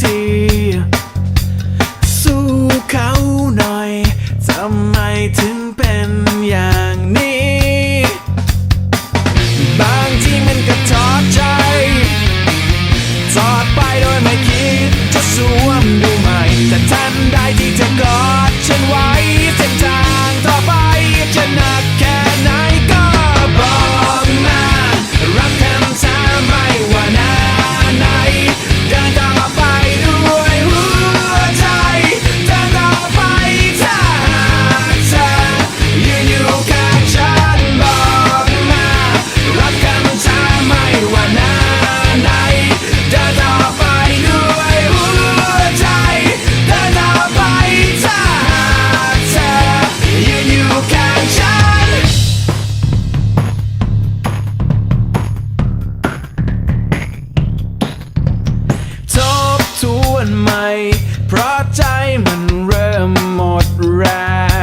ที สู้เขาหน่อย ทำไมถึงเป็นอย่างนี้ บางที่มันก็ทอดใจทอดไปโดยไม่ ใจมันเริ่มหมดแร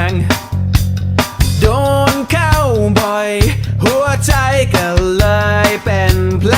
ง โดนเข้าบ่อย หัวใจก็เลยเป็นแผล